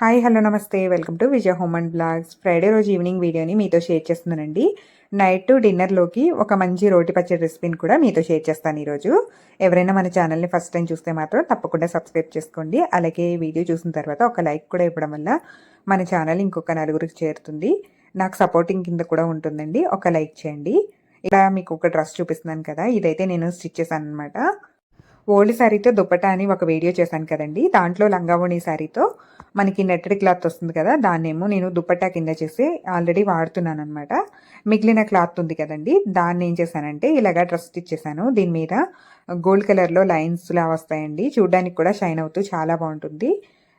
Hi hello namaste. Welcome to Vijaya home and blogs. Friday రోజు evening వీడియోని మీతో share చేస్తున్నానండి. నైట్ డిన్నర్లోకి ఒక మంచి రోటి పచ్చడి రెసిపీని కూడా మీతో షేర్ చేస్తాను ఈరోజు. ఎవరైనా మన ఛానల్ని ఫస్ట్ టైం చూస్తే మాత్రం తప్పకుండా సబ్స్క్రైబ్ చేసుకోండి. అలాగే వీడియో చూసిన తర్వాత ఒక లైక్ కూడా ఇవ్వడం వల్ల మన ఛానల్ ఇంకొక నలుగురికి చేరుతుంది. నాకు సపోర్టింగ్ కింద కూడా ఉంటుందండి. ఒక లైక్ చేయండి. ఇలా మీకు ఒక డ్రెస్ చూపిస్తున్నాను కదా ఇదైతే నేను స్టిచ్ చేశాను అనమాట ఓల్డ్ శారీతో దుప్పటా అని ఒక వీడియో చేశాను కదండి. దాంట్లో లంగావోణి శారీతో మనకి నెట్టెడ్ క్లాత్ వస్తుంది కదా దాన్నేమో నేను దుప్పట్టా కింద చేసి ఆల్రెడీ వాడుతున్నాను అనమాట మిగిలిన క్లాత్ ఉంది కదండి దాన్ని ఏం చేశానంటే ఇలాగా డ్రెస్ స్టిచ్ చేశాను. దీని మీద గోల్డ్ కలర్లో లైన్స్ లా వస్తాయండి చూడడానికి కూడా షైన్ అవుతూ చాలా బాగుంటుంది.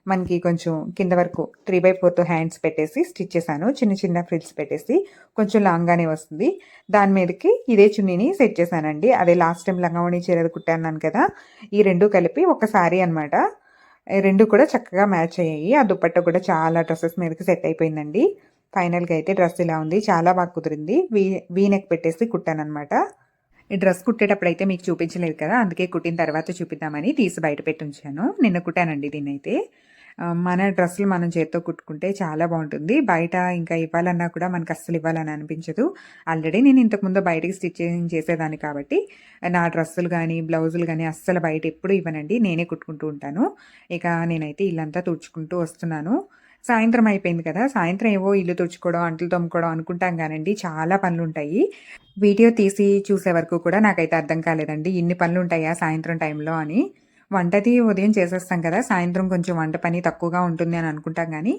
మనకి కొంచెం కింద వరకు త్రీ బై ఫోర్త్ హ్యాండ్స్ పెట్టేసి స్టిచ్ చేశాను చిన్న చిన్న ఫ్రిల్స్ పెట్టేసి కొంచెం లాంగ్గానే వస్తుంది. దాని మీదకి ఇదే చున్నీని సెట్ చేశానండి. అదే లాస్ట్ టైం లంగావణి చీరది కుట్టాను కదా ఈ రెండు కలిపి ఒక సారీ అనమాట రెండు కూడా చక్కగా మ్యాచ్ అయ్యాయి. ఆ దుప్పట్ట కూడా చాలా డ్రెస్సెస్ మీదకి సెట్ అయిపోయిందండి. ఫైనల్గా అయితే డ్రెస్ ఇలా ఉంది. చాలా బాగా కుదిరింది. వీ వీ నెక్ పెట్టేసి కుట్టాను అనమాట ఈ డ్రెస్ కుట్టేటప్పుడు అయితే మీకు చూపించలేదు కదా? అందుకే కుట్టిన తర్వాత చూపిద్దామని తీసి బయట పెట్టి ఉంచాను. నిన్న కుట్టానండి దీన్ని అయితే మన డ్రెస్సులు మనం చేత్తో కుట్టుకుంటే చాలా బాగుంటుంది. బయట ఇంకా ఇవ్వాలన్నా కూడా మనకు అస్సలు ఇవ్వాలని అనిపించదు. ఆల్రెడీ నేను ఇంతకుముందు బయటకి స్టిచ్చింగ్ చేసేదాన్ని కాబట్టి నా డ్రెస్సులు కానీ బ్లౌజులు కానీ అస్సలు బయట ఎప్పుడు ఇవ్వనండి. నేనే కుట్టుకుంటూ ఉంటాను. ఇక నేనైతే ఇల్లంతా తుడుచుకుంటూ వస్తున్నాను. సాయంత్రం అయిపోయింది కదా సాయంత్రం ఏవో ఇల్లు తుడుచుకోవడం అంట్లు తోముకోవడం అనుకుంటాం కానండి. చాలా పనులు ఉంటాయి వీడియో తీసి చూసే వరకు కూడా నాకైతే అర్థం కాలేదండి. ఇన్ని పనులు ఉంటాయా సాయంత్రం టైంలో అని. వంటది ఉదయం చేసేస్తాం కదా సాయంత్రం కొంచెం వంట పని తక్కువగా ఉంటుంది అని అనుకుంటాం కానీ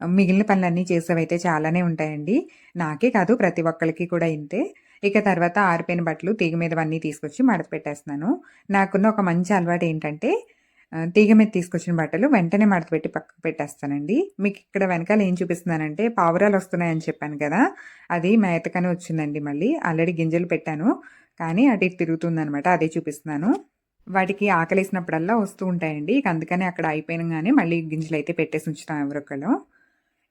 మిగిలిన పనులన్నీ చేసేవైతే చాలానే ఉంటాయండి. నాకే కాదు ప్రతి ఒక్కరికి కూడా ఇంతే. ఇక తర్వాత ఆరిపోయిన బట్టలు తీగ మీదవన్నీ తీసుకొచ్చి మడత పెట్టేస్తున్నాను. నాకున్న ఒక మంచి అలవాటు ఏంటంటే తీగ మీద తీసుకొచ్చిన బట్టలు వెంటనే మడత పెట్టి పక్కకు పెట్టేస్తానండి. మీకు ఇక్కడ వెనకాల ఏం చూపిస్తున్నానంటే పావురాలు వస్తున్నాయని చెప్పాను కదా అది మేతకనే వచ్చిందండి మళ్ళీ. ఆల్రెడీ గింజలు పెట్టాను. కానీ అటు ఇటు తిరుగుతుందనమాట అదే చూపిస్తున్నాను. వాటికి ఆకలేసినప్పుడల్లా వస్తూ ఉంటాయండి. ఇక అందుకని అక్కడ అయిపోయినగానే మళ్ళీ గింజలు అయితే పెట్టేసి ఉంచుతాం ఎవరొక్కళ్ళు.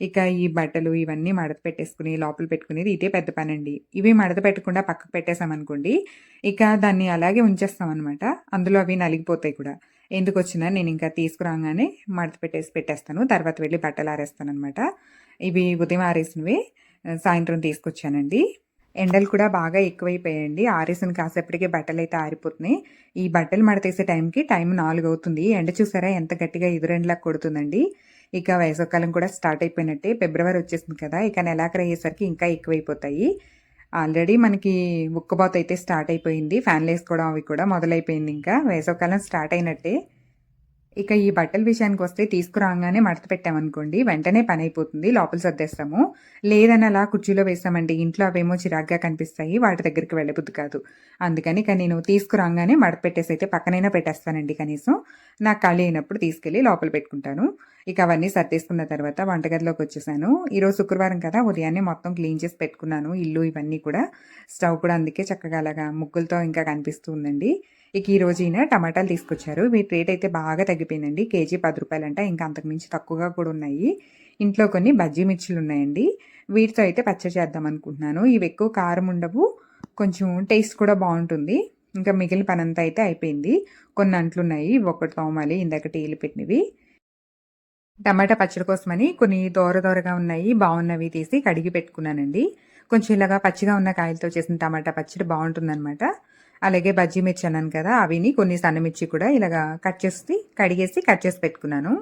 ఇక ఈ బట్టలు ఇవన్నీ మడత పెట్టేసుకుని లోపల పెట్టుకునేది ఇదే పెద్ద పని అండి ఇవి మడత పెట్టకుండా పక్కకు పెట్టేసామనుకోండి ఇక దాన్ని అలాగే ఉంచేస్తాం అనమాట అందులో అవి నలిగిపోతాయి కూడా. ఎందుకు వచ్చినా నేను ఇంకా తీసుకురాగానే మడత పెట్టేసి పెట్టేస్తాను. తర్వాత వెళ్ళి బట్టలు ఆరేస్తాను అనమాట ఇవి ఉదయం ఆరేసినవి సాయంత్రం తీసుకొచ్చానండి. ఎండలు కూడా బాగా ఎక్కువైపోయాయండి. ఆరేసిన కాసేపటికే బట్టలు అయితే ఆరిపోతున్నాయి. ఈ బట్టలు మడతేసే టైంకి టైం నాలుగు అవుతుంది ఎండ చూసారా? ఎంత గట్టిగా ఎదురెండలా కొడుతుందండి. ఇక వేసవకాలం కూడా స్టార్ట్ అయిపోయినట్టే. ఫిబ్రవరి వచ్చేసింది కదా. ఇక నెలాఖరు అయ్యేసరికి ఇంకా ఎక్కువైపోతాయి. ఆల్రెడీ మనకి ఉక్కబోత అయితే స్టార్ట్ అయిపోయింది. ఫ్యాన్లు వేసుకోవడం అవి కూడా మొదలైపోయింది ఇంకా. వేసవకాలం స్టార్ట్ అయినట్టే. ఇక ఈ బట్టల విషయానికి వస్తే తీసుకురాగానే మడత పెట్టామనుకోండి వెంటనే పని అయిపోతుంది లోపల సర్దేస్తాము. లేదని అలా కుర్చీలో వేస్తామండి ఇంట్లో అవేమో చిరాగ్గా కనిపిస్తాయి వాటి దగ్గరికి వెళ్ళబుద్ది కాదు. అందుకని ఇక నేను తీసుకురాగానే మడత పెట్టేసి అయితే పక్కనైనా పెట్టేస్తానండి కనీసం. నాకు ఖాళీ అయినప్పుడు తీసుకెళ్ళి లోపల పెట్టుకుంటాను. ఇక అవన్నీ సర్దేసుకున్న తర్వాత వంటగదిలోకి వచ్చేసాను. ఈరోజు శుక్రవారం కదా ఉదయాన్నే మొత్తం క్లీన్ చేసి పెట్టుకున్నాను ఇల్లు ఇవన్నీ కూడా. స్టవ్ కూడా అందుకే చక్కగా అలాగా ముగ్గులతో ఇంకా కనిపిస్తూ ఉందండి. ఇక ఈ రోజు ఈయన టమాటాలు తీసుకొచ్చారు. వీటి రేట్ అయితే బాగా తగ్గిపోయిందండి. కేజీ పది రూపాయలంట. ఇంకా అంతకుమించి తక్కువగా కూడా ఉన్నాయి. ఇంట్లో కొన్ని బజ్జీ మిర్చిలు ఉన్నాయండి. వీటితో అయితే పచ్చడి చేద్దాం అనుకుంటున్నాను. ఇవి ఎక్కువ కారం ఉండవు. కొంచెం టేస్ట్ కూడా బాగుంటుంది. ఇంకా మిగిలిన పని అంతా అయితే అయిపోయింది. కొన్ని అంట్లున్నాయి ఒకటి తోమాలి. ఇందాక టీలు పెట్టినవి. టమాటా పచ్చడి కోసమని కొన్ని దోర దోరగా ఉన్నాయి బాగున్నవి తీసి కడిగి పెట్టుకున్నానండి. కొంచెం ఇలాగా పచ్చిగా ఉన్న కాయలతో చేసిన టమాటా పచ్చడి బాగుంటుందన్నమాట. అలాగే బజ్జీ మిర్చి అన్నాను కదా అవిని కొన్ని సన్నమిర్చి కూడా ఇలాగా కట్ చేసి కడిగేసి కట్ చేసి పెట్టుకున్నాను.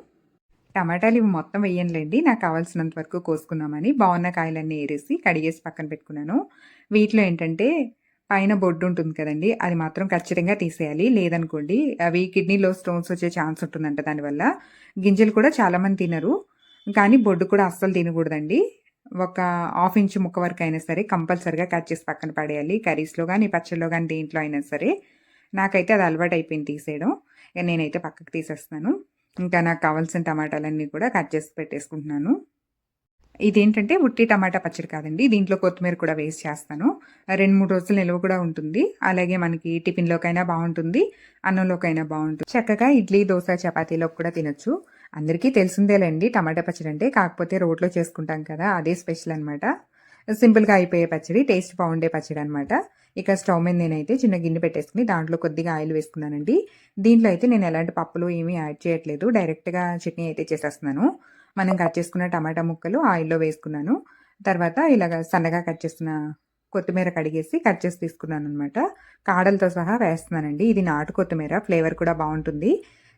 టమాటాలు ఇవి మొత్తం వేయనులేండి నాకు కావాల్సినంత వరకు కోసుకున్నామని బాగున్న కాయలన్నీ ఏరేసి కడిగేసి పక్కన పెట్టుకున్నాను. వీటిలో ఏంటంటే పైన బొడ్డు ఉంటుంది కదండి అది మాత్రం ఖచ్చితంగా తీసేయాలి. లేదనుకోండి అవి కిడ్నీలో స్టోన్స్ వచ్చే ఛాన్స్ ఉంటుందంట దానివల్ల గింజలు కూడా చాలామంది తినరు. కానీ బొడ్డు కూడా అస్సలు తినకూడదండి. ఒక హాఫ్ ఇంచ్ ముక్క వరకు అయినా సరే కంపల్సరిగా కట్ చేసి పక్కన పడేయాలి. కర్రీస్లో కానీ పచ్చళ్ళలో కానీ దేంట్లో అయినా సరే. నాకైతే అది అలవాటు అయిపోయింది తీసేయడం. నేనైతే పక్కకు తీసేస్తున్నాను. ఇంకా నాకు కావాల్సిన టమాటాలన్నీ కూడా కట్ చేసి పెట్టేసుకుంటున్నాను. ఇదేంటంటే ఉట్టి టమాటా పచ్చడి కాదండి. దీంట్లో కొత్తిమీర కూడా వేస్ట్ చేస్తాను. రెండు మూడు రోజులు నిల్వ కూడా ఉంటుంది. అలాగే మనకి టిఫిన్లోకైనా బాగుంటుంది. అన్నంలోకైనా బాగుంటుంది. చక్కగా ఇడ్లీ దోశ చపాతీలోకి కూడా తినొచ్చు. అందరికీ తెలిసిందేలేండి టమాటా పచ్చడి అంటే కాకపోతే రోడ్లో చేసుకుంటాం కదా అదే స్పెషల్ అనమాట సింపుల్గా అయిపోయే పచ్చడి టేస్ట్ బాగుండే పచ్చడి అనమాట ఇక స్టవ్ మీద నేనైతే చిన్న గిన్నె పెట్టేసుకుని దాంట్లో కొద్దిగా ఆయిల్ వేసుకున్నానండి. దీంట్లో అయితే నేను ఎలాంటి పప్పులు ఏమీ యాడ్ చేయట్లేదు. డైరెక్ట్గా చట్నీ అయితే చేసేస్తున్నాను. మనం కట్ చేసుకున్న టమాటా ముక్కలు ఆయిల్లో వేసుకున్నాను. తర్వాత ఇలాగ సన్నగా కట్ చేసిన కొత్తిమీర కడిగేసి కట్ చేసి తీసుకున్నాను అనమాట కాడలతో సహా వేస్తున్నానండి. ఇది నాటు కొత్తిమీర ఫ్లేవర్ కూడా బాగుంటుంది.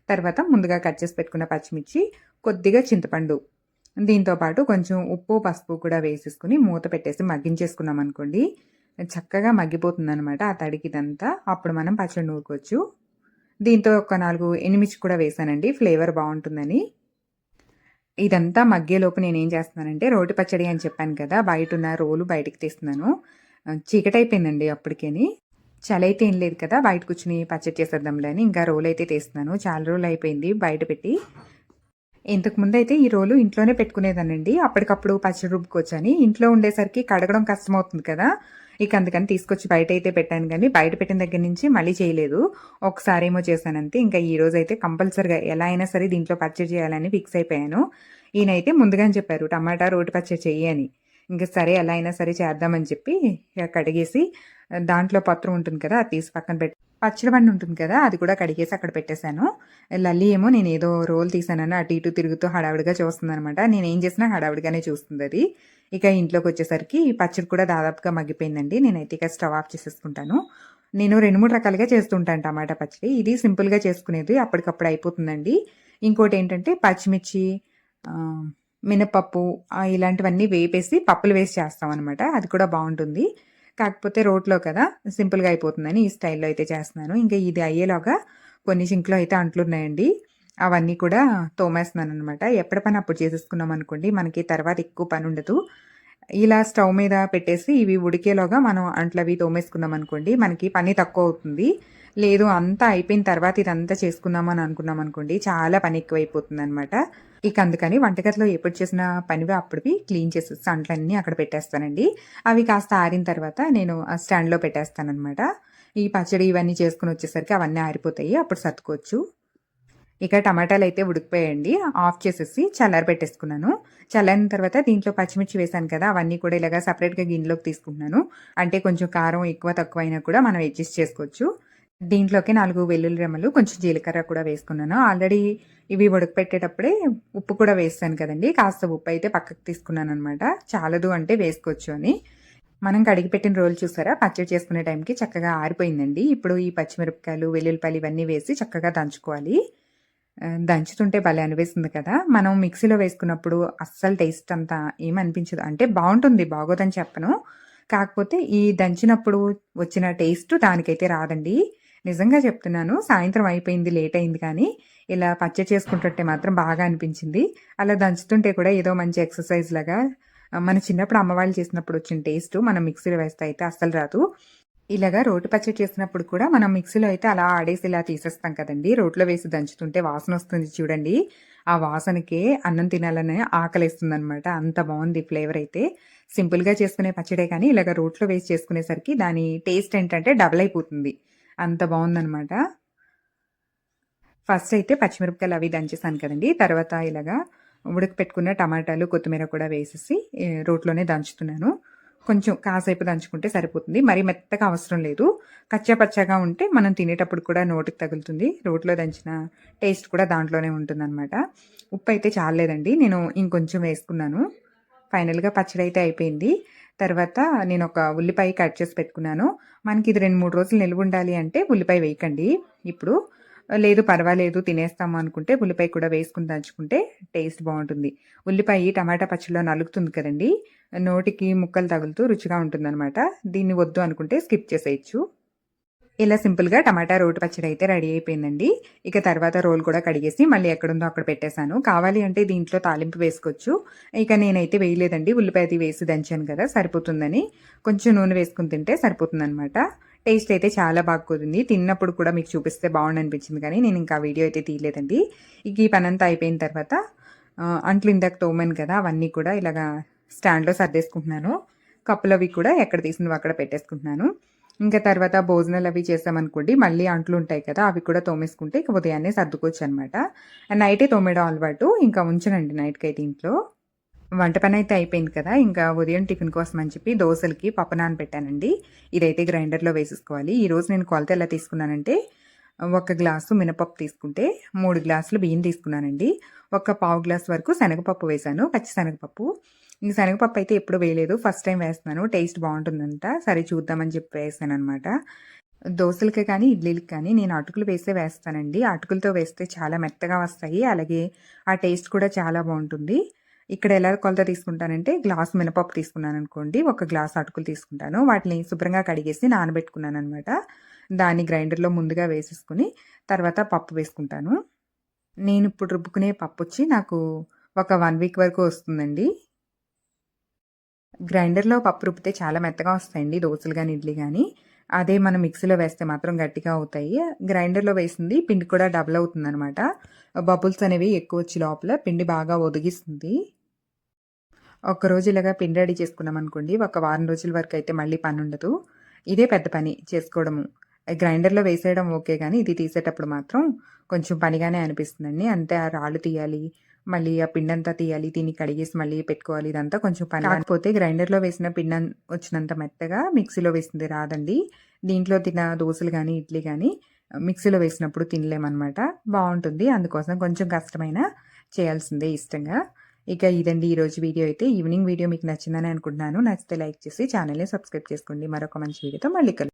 తర్వాత ముందుగా కట్ చేసి పెట్టుకున్న పచ్చిమిర్చి కొద్దిగా చింతపండు. దీంతో పాటు కొంచెం ఉప్పు పసుపు కూడా వేసేసుకుని మూత పెట్టేసి మగ్గించేసుకున్నాం అనుకోండి చక్కగా మగ్గిపోతుంది అనమాట ఆ తడికి ఇదంతా. అప్పుడు మనం పచ్చడి నూరుకోవచ్చు. దీంతో ఒక నాలుగు ఎనిమిచి కూడా వేసానండి. ఫ్లేవర్ బాగుంటుందని. ఇదంతా మగ్గేలోపు నేను ఏం చేస్తున్నానంటే రోటి పచ్చడి అని చెప్పాను కదా బయట ఉన్న రోలు బయటికి తీస్తున్నాను. చీకటి అయిపోయిందండి అప్పటికేని. చలి అయితే ఏం లేదు కదా బయట కూర్చుని పచ్చడి చేసేద్దాంలే అని ఇంకా రోలు అయితే తీస్తున్నాను. చాలా రోజులు అయిపోయింది బయట పెట్టి. ఇంతకుముందు అయితే ఈ రోలు ఇంట్లోనే పెట్టుకునేదానండి అప్పటికప్పుడు పచ్చడి రుబ్బుకోవచ్చని. ఇంట్లో ఉండేసరికి కడగడం కష్టమవుతుంది కదా. ఇక అందుకని తీసుకొచ్చి బయట అయితే పెట్టాను కానీ బయట పెట్టిన దగ్గర నుంచి మళ్ళీ చేయలేదు. ఒకసారి ఏమో చేశానంతే. ఇంకా ఈ రోజు అయితే కంపల్సరిగా ఎలా అయినా సరే దీంట్లో పచ్చడి చేయాలని ఫిక్స్ అయిపోయాను. ఈయనైతే ముందుగానే చెప్పారు టమాటా రోటి పచ్చడి చెయ్యి అని. ఇంకా సరే ఎలా అయినా సరే చేద్దామని చెప్పి ఇక కడిగేసి దాంట్లో పత్రం ఉంటుంది కదా అది తీసి పక్కన పెట్టి పచ్చడిబండి ఉంటుంది కదా అది కూడా కడిగేసి అక్కడ పెట్టేశాను. లల్లి ఏమో నేను ఏదో రోల్ తీసానని అటు ఇటు తిరుగుతూ హడావిడిగా చూస్తుంది అనమాట నేను ఏం చేసినా హడావిడిగానే చూస్తుంది అది. ఇక ఇంట్లోకి వచ్చేసరికి పచ్చడి కూడా దాదాపుగా మగ్గిపోయిందండి. నేనైతే ఇక స్టవ్ ఆఫ్ చేసేసుకుంటాను. నేను రెండు మూడు రకాలుగా చేస్తుంటాను టమాటా పచ్చడి. ఇది సింపుల్గా చేసుకునేది అప్పటికప్పుడు అయిపోతుందండి. ఇంకోటి ఏంటంటే పచ్చిమిర్చి మినపప్పు ఇలాంటివన్నీ వేపేసి పప్పులు వేసి చేస్తాం అనమాట అది కూడా బాగుంటుంది. కాకపోతే రోట్లో కదా సింపుల్గా అయిపోతుందని ఈ స్టైల్లో అయితే చేస్తున్నాను. ఇంకా ఇది అయ్యేలాగా కొన్ని సింక్లో అయితే అంట్లున్నాయండి అవన్నీ కూడా తోమేస్తున్నాను అనమాట ఎప్పటి పని అప్పుడు చేసేసుకున్నాం అనుకోండి మనకి తర్వాత ఎక్కువ పని ఉండదు. ఇలా స్టవ్ మీద పెట్టేసి ఇవి ఉడికేలోగా మనం అంట్లవి తోమేసుకుందాం అనుకోండి మనకి పని తక్కువ అవుతుంది. లేదు అంతా అయిపోయిన తర్వాత ఇదంతా చేసుకుందామని అనుకున్నాం అనుకోండి చాలా పని ఎక్కువైపోతుంది అనమాట ఇక అందుకని వంటగదిలో ఎప్పుడు చేసిన పనివి అప్పుడువి క్లీన్ చేసి సంట్లన్నీ అక్కడ పెట్టేస్తానండి. అవి కాస్త ఆరిన తర్వాత నేను స్టాండ్లో పెట్టేస్తానమాట ఈ పచ్చడి ఇవన్నీ చేసుకుని వచ్చేసరికి అవన్నీ ఆరిపోతాయి అప్పుడు సర్దుకోవచ్చు. ఇక టమాటాలు అయితే ఉడికిపోయండి ఆఫ్ చేసేసి చల్లారి పెట్టేసుకున్నాను. చల్లారిన తర్వాత దీంట్లో పచ్చిమిర్చి వేసాను కదా అవన్నీ కూడా ఇలాగా సపరేట్గా గిన్నెలోకి తీసుకుంటున్నాను. అంటే కొంచెం కారం ఎక్కువ తక్కువ అయినా కూడా మనం అడ్జస్ట్ చేసుకోవచ్చు. దీంట్లోకి నాలుగు వెల్లుల్లి రెమ్మలు కొంచెం జీలకర్ర కూడా వేసుకున్నాను. ఆల్రెడీ ఇవి ఉడకపెట్టేటప్పుడే ఉప్పు కూడా వేస్తాను కదండి. కాస్త ఉప్పు అయితే పక్కకు తీసుకున్నాను అనమాట చాలదు అంటే వేసుకోవచ్చు అని. మనం కడిగి పెట్టిన రోజులు చూసారా? పచ్చడి చేసుకునే టైంకి చక్కగా ఆరిపోయిందండి. ఇప్పుడు ఈ పచ్చిమిరపకాయలు వెల్లుల్లిపాయలు ఇవన్నీ వేసి చక్కగా దంచుకోవాలి. దంచుతుంటే భలే అనిపిస్తుంది కదా. మనం మిక్సీలో వేసుకున్నప్పుడు అస్సలు టేస్ట్ అంతా ఏమనిపించదు. అంటే బాగుంటుంది బాగోదని చెప్పను. కాకపోతే ఈ దంచినప్పుడు వచ్చిన టేస్ట్ దానికైతే రాదండి. నిజంగా చెప్తున్నాను సాయంత్రం అయిపోయింది లేట్ అయింది కానీ ఇలా పచ్చడి చేసుకుంటుంటే మాత్రం బాగా అనిపించింది. అలా దంచుతుంటే కూడా ఏదో మంచి ఎక్సర్సైజ్ లాగా మన చిన్నప్పుడు అమ్మవాళ్ళు చేసినప్పుడు వచ్చిన టేస్ట్ మనం మిక్సీలో వేస్తే అయితే అస్సలు రాదు. ఇలాగా రోటి పచ్చడి చేసినప్పుడు కూడా మనం మిక్సీలో అయితే అలా ఆడేసి ఇలా తీసేస్తాం కదండి. రోట్లో వేసి దంచుతుంటే వాసన వస్తుంది చూడండి. ఆ వాసనకే అన్నం తినాలని ఆకలిస్తుంది అనమాట అంత బాగుంది ఫ్లేవర్ అయితే. సింపుల్గా చేసుకునే పచ్చడే కానీ ఇలాగ రోట్లో వేసి చేసుకునేసరికి దాని టేస్ట్ ఏంటంటే డబల్ అయిపోతుంది. అంత బాగుందనమాట ఫస్ట్ అయితే పచ్చిమిరపకాయలు అవి దంచేసాను కదండి. తర్వాత ఇలాగా ఉడకపెట్టుకున్న టమాటాలు కొత్తిమీర కూడా వేసేసి రోట్లోనే దంచుతున్నాను. కొంచెం కాసేపు దంచుకుంటే సరిపోతుంది. మరి మెత్తగా అవసరం లేదు. కచ్చాపచ్చాగా ఉంటే మనం తినేటప్పుడు కూడా నోటికి తగులుతుంది. రోట్లో దంచిన టేస్ట్ కూడా దాంట్లోనే ఉంటుందన్నమాట. ఉప్పు అయితే చాలేదండి నేను ఇంకొంచెం వేసుకున్నాను. ఫైనల్గా పచ్చడి అయితే అయిపోయింది. తర్వాత నేను ఒక ఉల్లిపాయ కట్ చేసి పెట్టుకున్నాను. మనకి ఇది రెండు మూడు రోజులు నిల్వ ఉండాలి అంటే ఉల్లిపాయ వేయకండి. ఇప్పుడు లేదు పర్వాలేదు తినేస్తాము అనుకుంటే ఉల్లిపాయ కూడా వేసుకుని దంచుకుంటే టేస్ట్ బాగుంటుంది. ఉల్లిపాయ టమాటా పచ్చడిలో నలుగుతుంది కదండి నోటికి ముక్కలు తగులుతూ రుచిగా ఉంటుందన్నమాట. దీన్ని వద్దు అనుకుంటే స్కిప్ చేసేయచ్చు. ఇలా సింపుల్గా టమాటా రోటి పచ్చడి అయితే రెడీ అయిపోయిందండి. ఇక తర్వాత రోల్ కూడా కడిగేసి మళ్ళీ ఎక్కడుందో అక్కడ పెట్టేశాను. కావాలి అంటే దీంట్లో తాలింపు వేసుకోవచ్చు. ఇక నేనైతే వేయలేదండి. ఉల్లిపాయ వేసి దంచాను కదా సరిపోతుందని. కొంచెం నూనె వేసుకుని తింటే సరిపోతుందనమాట టేస్ట్ అయితే చాలా బాగా కుదిరింది. తిన్నప్పుడు కూడా మీకు చూపిస్తే బాగుండనిపించింది కానీ నేను ఇంకా వీడియో అయితే తీయలేదండి. ఇక ఈ పనంతా అయిపోయిన తర్వాత అంట్లు ఇందాక తోమాను కదా అవన్నీ కూడా ఇలాగా స్టాండ్లో సర్దేసుకుంటున్నాను. కప్పులవి కూడా ఎక్కడ తీసినవి అక్కడ పెట్టేసుకుంటున్నాను. ఇంకా తర్వాత భోజనాలు అవి చేసామనుకోండి మళ్ళీ అంట్లు ఉంటాయి కదా అవి కూడా తోమేసుకుంటే ఇక ఉదయాన్నే సర్దుకోవచ్చు అనమాట నైటే తోమేయడం అలవాటు ఇంకా ఉంచనండి నైట్కి అయితే ఇంట్లో. వంట పని అయితే అయిపోయింది కదా ఇంకా ఉదయం టిఫిన్ కోసం అని చెప్పి దోశలకి పప్పు నానబెట్టానండి. ఇదైతే గ్రైండర్లో వేసేసుకోవాలి. ఈరోజు నేను కొలత ఎలా తీసుకున్నానంటే ఒక గ్లాసు మినపప్పు తీసుకుంటే మూడు గ్లాసులు బియ్యం తీసుకున్నానండి. ఒక పావు గ్లాస్ వరకు శనగపప్పు వేశాను పచ్చి శనగపప్పు. ఇంక శనగపప్పు అయితే ఎప్పుడు వేయలేదు. ఫస్ట్ టైం వేస్తున్నాను. టేస్ట్ బాగుంటుందంట. సరే చూద్దామని చెప్పి వేసాను అనమాట దోశలకి కానీ ఇడ్లీలకి కానీ నేను అటుకులు వేసే వేస్తానండి. అటుకులతో వేస్తే చాలా మెత్తగా వస్తాయి. అలాగే ఆ టేస్ట్ కూడా చాలా బాగుంటుంది. ఇక్కడ ఎలా కొలత తీసుకుంటానంటే గ్లాస్ మినపప్పు తీసుకున్నాను అనుకోండి ఒక గ్లాస్ అటుకులు తీసుకుంటాను. వాటిని శుభ్రంగా కడిగేసి నానబెట్టుకున్నాను అనమాట దాన్ని గ్రైండర్లో ముందుగా వేసేసుకుని తర్వాత పప్పు వేసుకుంటాను. నేను ఇప్పుడు రుబ్బుకునే పప్పు వచ్చి నాకు ఒక వన్ వీక్ వరకు వస్తుందండి. గ్రైండర్లో పప్పు రుబ్బితే చాలా మెత్తగా వస్తాయండి దోశలు కానీ ఇడ్లీ కానీ అదే మనం మిక్సీలో వేస్తే మాత్రం గట్టిగా అవుతాయి. గ్రైండర్లో వేసింది పిండి కూడా డబుల్ అవుతుంది అనమాట బబుల్స్ అనేవి ఎక్కువ వచ్చి లోపల పిండి బాగా ఒదిగిస్తుంది. ఒక్కరోజు ఇలాగా పిండి రెడీ చేసుకున్నాం అనుకోండి ఒక వారం రోజుల వరకు అయితే మళ్ళీ పని ఉండదు ఇదే పెద్ద పని చేసుకోవడము. గ్రైండర్లో వేసేయడం ఓకే కానీ ఇది తీసేటప్పుడు మాత్రం కొంచెం పనిగానే అనిపిస్తుందండి. అంటే ఆ రాళ్ళు తీయాలి మళ్ళీ ఆ పిండి అంతా తీయాలి తిని కడిగేసి మళ్ళీ పెట్టుకోవాలి. ఇదంతా కొంచెం పని. కాకపోతే గ్రైండర్లో వేసిన పిండి వచ్చినంత మెత్తగా మిక్సీలో వేసింది రాదండి. దీంట్లో తిన్న దోశలు కానీ ఇడ్లీ కానీ మిక్సీలో వేసినప్పుడు తినలేమన్నమాట. బాగుంటుంది. అందుకోసం కొంచెం కష్టమైన చేయాల్సిందే ఇష్టంగా. ఇక ఇదండి ఈరోజు వీడియో అయితే. ఈవినింగ్ వీడియో మీకు నచ్చిందని అనుకుంటున్నాను. నచ్చితే లైక్ చేసి ఛానల్ని సబ్స్క్రైబ్ చేసుకోండి. మరొక మంచి వీడియోతో మళ్ళీ కలుద్దాం.